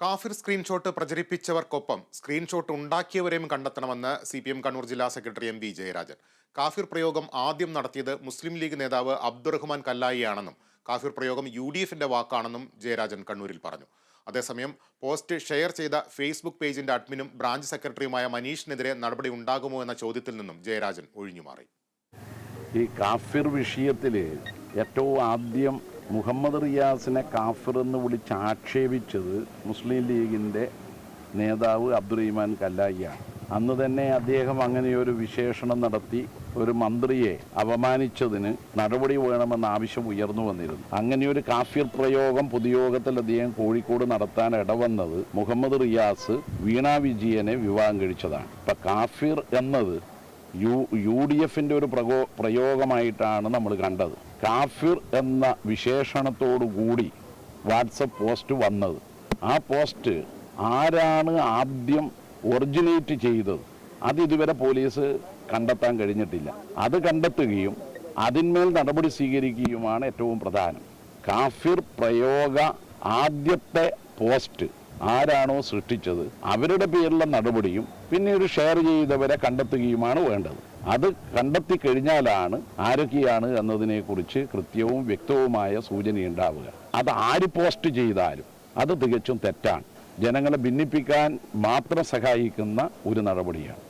കാഫിർ സ്ക്രീൻഷോട്ട് പ്രചരിപ്പിച്ചവർക്കൊപ്പം സ്ക്രീൻഷോട്ട് ഉണ്ടാക്കിയവരെയും കണ്ടെത്തണമെന്ന് സി പി എം കണ്ണൂർ ജില്ലാ സെക്രട്ടറി എം വി ജയരാജൻ. കാഫിർ പ്രയോഗം ആദ്യം നടത്തിയത് മുസ്ലിം ലീഗ് നേതാവ് അബ്ദുറഹ്മാൻ കല്ലായിയാണെന്നും കാഫിർ പ്രയോഗം യു ഡി എഫിന്റെ വാക്കാണെന്നും ജയരാജൻ കണ്ണൂരിൽ പറഞ്ഞു. അതേസമയം പോസ്റ്റ് ഷെയർ ചെയ്ത ഫേസ്ബുക്ക് പേജിന്റെ അഡ്മിനും ബ്രാഞ്ച് സെക്രട്ടറിയുമായ മനീഷിനെതിരെ നടപടി ഉണ്ടാകുമോ എന്ന ചോദ്യത്തിൽ നിന്നും ജയരാജൻ ഒഴിഞ്ഞുമാറി. ഈ കാഫിർ വിഷയത്തിൽ ഏറ്റവും ആദ്യം മുഹമ്മദ് റിയാസിനെ കാഫിർ എന്ന് വിളിച്ച് ആക്ഷേപിച്ചത് മുസ്ലിം ലീഗിന്റെ നേതാവ് അബ്ദുറഹിമാൻ കല്ലായിയാണ്. അന്ന് തന്നെ അദ്ദേഹം അങ്ങനെയൊരു വിശേഷണം നടത്തി ഒരു മന്ത്രിയെ അപമാനിച്ചതിന് നടപടി വേണമെന്ന ആവശ്യം ഉയർന്നു വന്നിരുന്നു. അങ്ങനെ ഒരു കാഫിർ പ്രയോഗം പൊതുയോഗത്തിൽ അദ്ദേഹം കോഴിക്കോട് നടത്താൻ ഇടവന്നത് മുഹമ്മദ് റിയാസ് വീണ വിജയനെ വിവാഹം കഴിച്ചതാണ്. ഇപ്പം കാഫിർ എന്നത് യു യു ഡി എഫിന്റെ ഒരു പ്രകോ പ്രയോഗമായിട്ടാണ് നമ്മൾ കണ്ടത്. കാഫിർ എന്ന വിശേഷണത്തോടു കൂടി വാട്സപ്പ് പോസ്റ്റ് വന്നത്. ആ പോസ്റ്റ് ആരാണ് ആദ്യം ഒറിജിനേറ്റ് ചെയ്തത്? അത് ഇതുവരെ പോലീസ് കണ്ടെത്താൻ കഴിഞ്ഞിട്ടില്ല. അത് കണ്ടെത്തുകയും അതിന്മേൽ നടപടി സ്വീകരിക്കുകയുമാണ് ഏറ്റവും പ്രധാനം. കാഫിർ പ്രയോഗ ആദ്യത്തെ പോസ്റ്റ്. ആരാണോ സൃഷ്ടിച്ചത് അവരുടെ പേരിലുള്ള നടപടിയും പിന്നീട് ഷെയർ ചെയ്തവരെ കണ്ടെത്തുകയുമാണ് വേണ്ടത്. അത് കണ്ടെത്തി കഴിഞ്ഞാലാണ് ആരൊക്കെയാണ് എന്നതിനെക്കുറിച്ച് കൃത്യവും വ്യക്തവുമായ സൂചനയുണ്ടാവുക അത് ആര് പോസ്റ്റ് ചെയ്താലും അത് തികച്ചും തെറ്റാണ്. ജനങ്ങളെ ഭിന്നിപ്പിക്കാൻ മാത്രം സഹായിക്കുന്ന ഒരു നടപടിയാണ്.